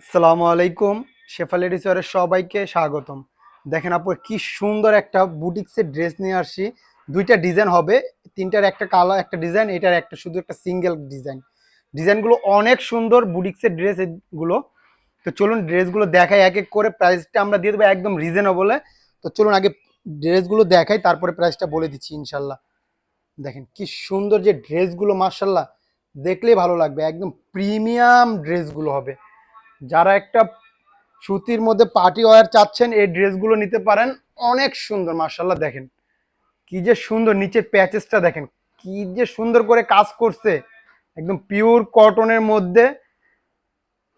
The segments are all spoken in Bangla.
আসসালামু আলাইকুম। শেফালি রিসোর্টের সবাইকে স্বাগতম। দেখেন আপু, কি সুন্দর একটা বুটিক্সের ড্রেস নিয়ে আসছি। দুইটা ডিজাইন হবে, তিনটার একটা কালার একটা ডিজাইন, এটার একটা শুধু একটা সিঙ্গেল ডিজাইন। ডিজাইনগুলো অনেক সুন্দর বুটিক্সের ড্রেস এগুলো। তো চলুন ড্রেসগুলো দেখাই, এক এক করে প্রাইসটা আমরা দিয়ে দেবো একদম রিজনেবলে তো চলুন আগে ড্রেসগুলো দেখাই, তারপরে প্রাইসটা বলে দিচ্ছি ইনশাল্লাহ। দেখেন কি সুন্দর যে ড্রেসগুলো মার্শাল্লাহ দেখলেই ভালো লাগবে। একদম প্রিমিয়াম ড্রেসগুলো হবে। যারা একটা সুতির মধ্যে পার্টি ওয়ার চাচ্ছেন, এই ড্রেসগুলো নিতে পারেন। অনেক সুন্দর মার্শাল্লাহ দেখেন। কি যে সুন্দর, নিচের প্যাচেসটা দেখেন। কি যে সুন্দর করে কাজ করছে। একদম পিওর কটনের মধ্যে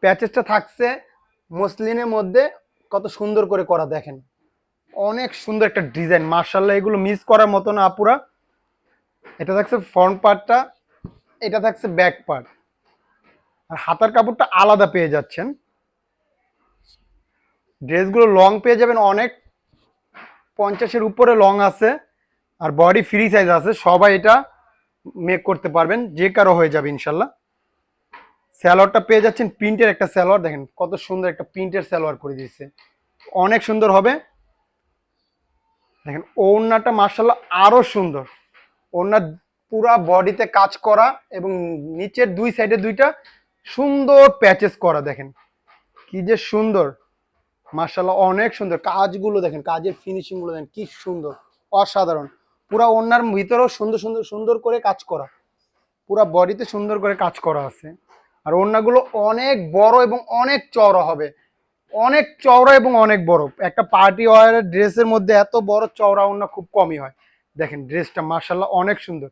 প্যাচেসটা থাকছে, মসলিনের মধ্যে কত সুন্দর করে করা, দেখেন। অনেক সুন্দর একটা ডিজাইন মার্শাল্লাহ এগুলো মিস করার মতো না, আপুরা। এটা থাকছে ফ্রন্ট পার্টটা এটা থাকছে ব্যাক পার্ট আর হাতার কাপড়টা আলাদা পেয়ে যাচ্ছেন। ড্রেসগুলো লং পেয়ে যাবেন অনেক। পঞ্চাশের উপরে লং আছে। আর বডি ফ্রি সাইজ আছে। সবাই এটা মেক করতে পারবেন। যে কারও হয়ে যাবে ইনশাল্লাহ। স্যালোয়ারটা পেয়ে যাচ্ছেন প্রিন্টের একটা স্যালোয়ার দেখেন কত সুন্দর একটা প্রিন্টের স্যালোয়ার করে দিয়েছে। অনেক সুন্দর হবে। দেখেন ওড়নাটা মার্শাল্লাহ আরও সুন্দর। ওড়নার পুরা বডিতে কাজ করা এবং নিচের দুই সাইডে দুইটা সুন্দর প্যাচেস করা, দেখেন। কি যে সুন্দর। মার্শাল্লাহ অনেক সুন্দর। কাজগুলো দেখেন, কাজের ফিনিশিংগুলো দেখেন, কি সুন্দর। অসাধারণ। পুরা ওনার ভিতরেও সুন্দর সুন্দর সুন্দর করে কাজ করা। পুরা বডিতে সুন্দর করে কাজ করা আছে। আর ওড়নাগুলো অনেক বড় এবং অনেক চওড়া হবে। অনেক চওড়া এবং অনেক বড়। একটা পার্টি ওয়ারের ড্রেসের মধ্যে এত বড় চওড়া ওড়না খুব কমই হয়। দেখেন ড্রেসটা মার্শাল্লাহ অনেক সুন্দর।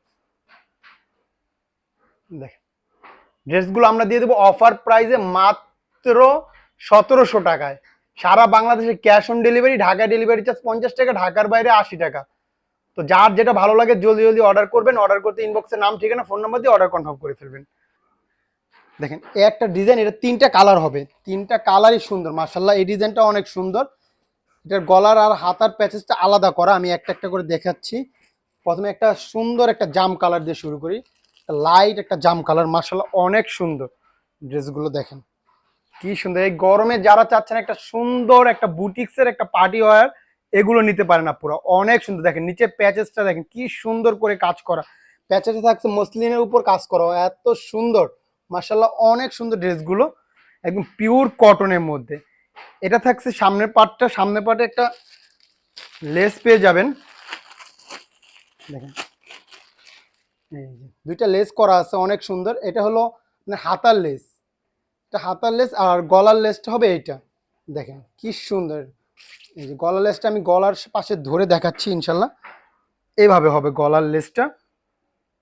দেখেন। ড্রেসগুলো আমরা দিয়ে দেবো অফার প্রাইসে মাত্র সতেরোশো টাকায়। সারা বাংলাদেশে cash on delivery Dhaka delivery charge পঞ্চাশ টাকা, ঢাকার বাইরে আশি টাকা। তো যার যেটা ভালো লাগে জলদি জলদি অর্ডার করবেন অর্ডার করতে ইনবক্সে নাম, ঠিকানা ফোন নাম্বার দিয়ে অর্ডার কনফার্ম করে ফেলবেন। দেখেন একটা ডিজাইন এটা তিনটা কালার হবে। তিনটা কালারই সুন্দর মার্শাল্লাহ এই ডিজাইনটা অনেক সুন্দর। এটার গলার আর হাতার প্যাচেসটা আলাদা করা, আমি একটা একটা করে দেখাচ্ছি। প্রথমে একটা সুন্দর একটা জাম কালার দিয়ে শুরু করি। লাইট একটা জাম কালার মার্শাল্লাহ অনেক সুন্দর ড্রেসগুলো দেখেন। কি সুন্দর, এই গরমে যারা চাচ্ছেন একটা সুন্দর একটা বুটিক্সের একটা পার্টি ওয়্যার এগুলো নিতে পারেন পুরো অনেক সুন্দর, দেখেন নিচে প্যাচেসটা দেখেন কি সুন্দর করে কাজ করা। প্যাচেসে থাকছে মসলিনের উপর কাজ করা, এত সুন্দর মার্শাল্লাহ অনেক সুন্দর ড্রেসগুলো, একদম পিওর কটনের মধ্যে। এটা থাকছে সামনের পার্টটা সামনের পার্টে একটা লেস পেয়ে যাবেন। দেখেন। দুইটা লেস করা আছে, অনেক সুন্দর। এটা হলো মানে হাতার লেস। এটা হাতার লেস আর গলার লেসটা হবে এইটা। দেখেন, কি সুন্দর। এই যে, গলার লেসটা আমি গলার পাশে ধরে দেখাচ্ছি, ইনশাল্লাহ। এইভাবে হবে গলার লেসটা।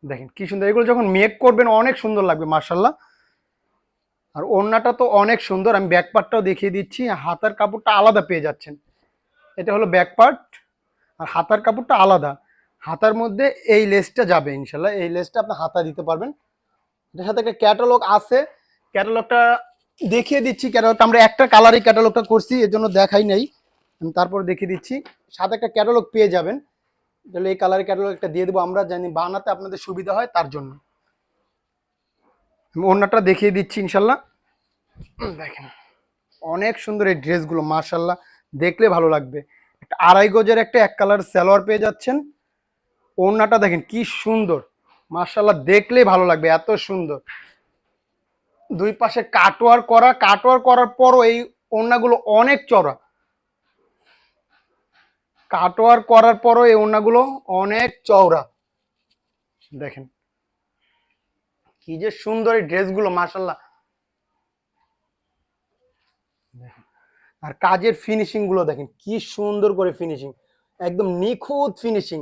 দেখেন, কি সুন্দর। এগুলো যখন মেক করবেন, অনেক সুন্দর লাগবে মার্শাল্লাহ আর ওড়নাটা তো অনেক সুন্দর। আমি ব্যাক পার্টটাও দেখিয়ে দিচ্ছি। হাতার কাপড়টা আলাদা পেয়ে যাচ্ছেন। এটা হলো ব্যাক পার্ট আর হাতার কাপড়টা আলাদা। হাতার মধ্যে এই লেসটা যাবে ইনশাল্লাহ এই লেসটা আপনি হাতা দিতে পারবেন। এটার সাথে একটা ক্যাটালগ আছে। ক্যাটালগটা দেখিয়ে দিচ্ছি। ক্যাটালগটা আমরা একটা কালারই ক্যাটালগটা করছি, এর জন্য দেখাই নাই। আমি তারপর দেখিয়ে দিচ্ছি। সাথে একটা ক্যাটালগ পেয়ে যাবেন। তাহলে এই কালারের ক্যাটালগ একটা দিয়ে দেবো আমরা, জানি বানাতে আপনাদের সুবিধা হয় তার জন্য। আমি অন্যটা দেখিয়ে দিচ্ছি ইনশাল্লাহ দেখেন, অনেক সুন্দর এই ড্রেসগুলো মার্শাল্লাহ দেখলে ভালো লাগবে। একটা আড়াই গজের একটা এক কালার সালোয়ার পেয়ে যাচ্ছেন। ওড়নাটা দেখেন কি সুন্দর। মার্শাল্লাহ দেখলেই ভালো লাগবে, এত সুন্দর। দুই পাশে কাটোয়ার করা কাটোয়ার করার পরও এই ওড়নাগুলো অনেক চড়া কাটোয়ার করার পরও এই ওড়নাগুলো অনেক চওড়া। দেখেন, কি যে সুন্দর এই ড্রেসগুলো মার্শাল্লাহ আর কাজের ফিনিশিংগুলো দেখেন, কি সুন্দর করে ফিনিশিং একদম নিখুঁত ফিনিশিং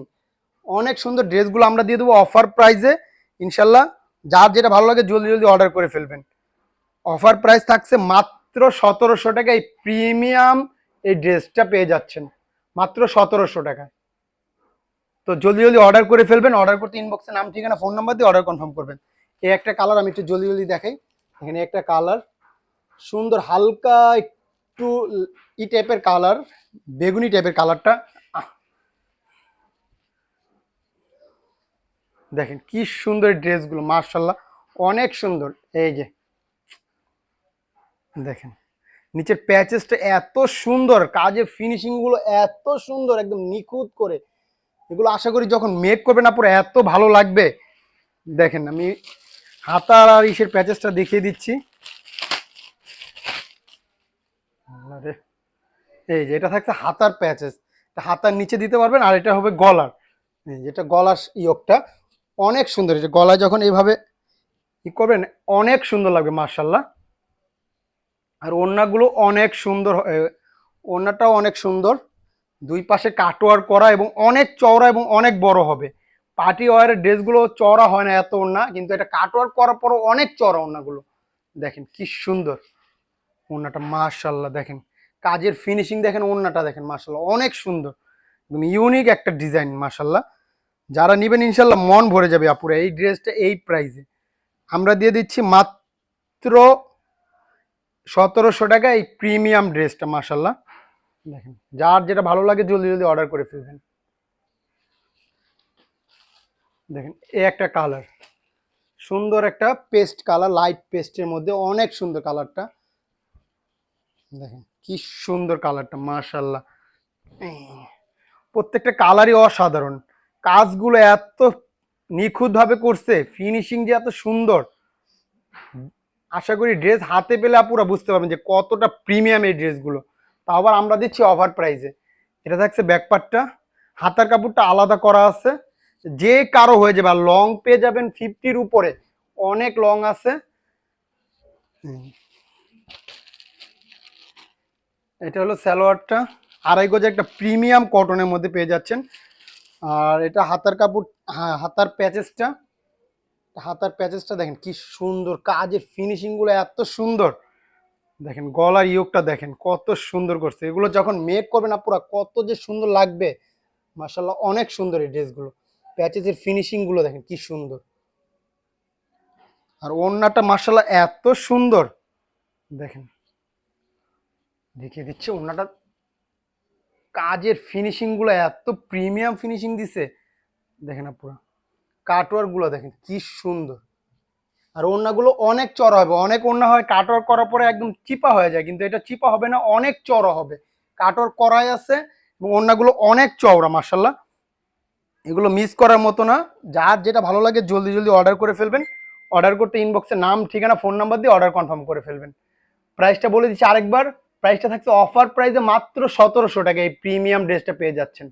অনেক সুন্দর ড্রেসগুলো আমরা দিয়ে দেবো অফার প্রাইসে ইনশাল্লাহ যার যেটা ভালো লাগে জলদি জলদি অর্ডার করে ফেলবেন। অফার প্রাইস থাকছে মাত্র সতেরোশো টাকা। এই প্রিমিয়াম এই ড্রেসটা পেয়ে যাচ্ছেন। মাত্র সতেরোশো টাকায় তো জলদি জলদি অর্ডার করে ফেলবেন। অর্ডার করতে ইনবক্সে নাম, ঠিকানা ফোন নাম্বার দিয়ে অর্ডার কনফার্ম করবেন। এই একটা কালার আমি একটু জলদি জলদি দেখাই। এখানে একটা কালার সুন্দর হালকা একটু ই টাইপের কালার বেগুনি টাইপের কালারটা দেখেন কি সুন্দর ড্রেসগুলো মার্শাল্লাহ অনেক সুন্দর। এই যে, দেখেন, নিচের প্যাচেসটা এত সুন্দর, কাজের ফিনিশিংগুলো এত সুন্দর, একদম নিখুঁত করে। এগুলো আশা করি যখন মেক করবে না, পুরো এত ভালো লাগবে। দেখেন, আমি হাতার আর ইসের প্যাচেসটা দেখিয়ে দিচ্ছি। এই যে, এটা থাকছে হাতার প্যাচেস। হাতার নিচে দিতে পারবেন, আর এটা হবে গলার। যেটা গলার ইয়োগটা। অনেক সুন্দর। এটা গলায় যখন এইভাবে ই করবেন, অনেক সুন্দর লাগবে মার্শাল্লাহ আর ওড়নাগুলো অনেক সুন্দর ওড়নাটাও অনেক সুন্দর। দুই পাশে কাটোয়ার করা এবং অনেক চওড়া এবং অনেক বড় হবে। পার্টি ওয়ারের ড্রেসগুলো চওড়া হয় না এত ওড়না, কিন্তু এটা কাটোয়ার করার পরও অনেক চওড়া ওড়নাগুলো। দেখেন কি সুন্দর ওড়নাটা মার্শাল্লাহ দেখেন। কাজের ফিনিশিং দেখেন, ওড়নাটা দেখেন মার্শাল্লাহ অনেক সুন্দর। ইউনিক একটা ডিজাইন মার্শাল্লাহ যারা নেবেন ইনশাল্লাহ মন ভরে যাবে আপুরা, এই ড্রেসটা এই প্রাইসে আমরা দিয়ে দিচ্ছি মাত্র সতেরোশো টাকা এই প্রিমিয়াম ড্রেসটা মার্শাল্লাহ দেখেন, যার যেটা ভালো লাগে জলদি জলদি অর্ডার করে ফেলবেন। দেখেন এ একটা কালার সুন্দর একটা পেস্ট কালার লাইট পেস্টের মধ্যে অনেক সুন্দর কালারটা দেখেন, কি সুন্দর কালারটা মার্শাল্লাহ প্রত্যেকটা কালারই অসাধারণ। কাজগুলো এত নিখুঁতভাবে করছে ফিনিশিং যে এত সুন্দর, আশা করি ড্রেস হাতে পেলে আপুরা বুঝতে পারবেন যে কতটা প্রিমিয়াম এই ড্রেসগুলো তাও আবার আমরা দিচ্ছি অফার প্রাইসে এটা থাকছে ব্যাকপার্টটা হাতার কাপড়টা আলাদা করা আছে। যে কারও হয়ে যাবে, আর লং পেয়ে যাবেন ফিফটির উপরে। অনেক লং আছে। এটা হলো সালোয়ারটা। আড়াই গজে একটা প্রিমিয়াম কটনের মধ্যে পেয়ে যাচ্ছেন। আর এটা হাতার কাপড় হ্যাঁ হাতার প্যাচেসটা হাতার প্যাচেসটা দেখেন কি সুন্দর, কাজের ফিনিশিংগুলো এত সুন্দর। দেখেন গলার ইয়োগটা দেখেন কত সুন্দর করছে। এগুলো যখন মেক করবে না পুরো কত যে সুন্দর লাগবে। মাসাল্লাহ অনেক সুন্দর এই ড্রেসগুলো। প্যাচেসের ফিনিশিংগুলো দেখেন কি সুন্দর। আর ওড়নাটা মাসাল্লাহ এত সুন্দর। দেখেন, দেখিয়ে দিচ্ছে, ওড়নাটা কাজের ফিনিশিংগুলো এত প্রিমিয়াম ফিনিশিং দিছে। দেখেন না পুরো। কাটওয়ারগুলো দেখেন, কি সুন্দর। আর ওড়নাগুলো অনেক চড়া হবে। অনেক ওড়না হয় কাটওয়ার করার পরে একদম চিপা হয়ে যায়, কিন্তু এটা চিপা হবে না, অনেক চড়া হবে। কাটওয়ার করাই আছে, এবং ওড়নাগুলো অনেক চওড়া মার্শাল্লাহ এগুলো মিস করার মতো না। যার যেটা ভালো লাগে জলদি জলদি অর্ডার করে ফেলবেন। অর্ডার করতে ইনবক্সে নাম, ঠিকানা ফোন নাম্বার দিয়ে অর্ডার কনফার্ম করে ফেলবেন। প্রাইসটা বলে দিচ্ছি আরেকবার। প্রাইসটা থাকছে অফার প্রাইসে মাত্র সতেরোশো টাকা। এই প্রিমিয়াম ড্রেসটা পেয়ে যাচ্ছেন।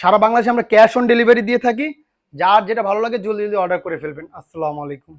সারা বাংলাদেশে আমরা ক্যাশ অন ডেলিভারি দিয়ে থাকি। যার যেটা ভালো লাগে জলদি জলদি অর্ডার করে ফেলবেন। আসসালামু আলাইকুম।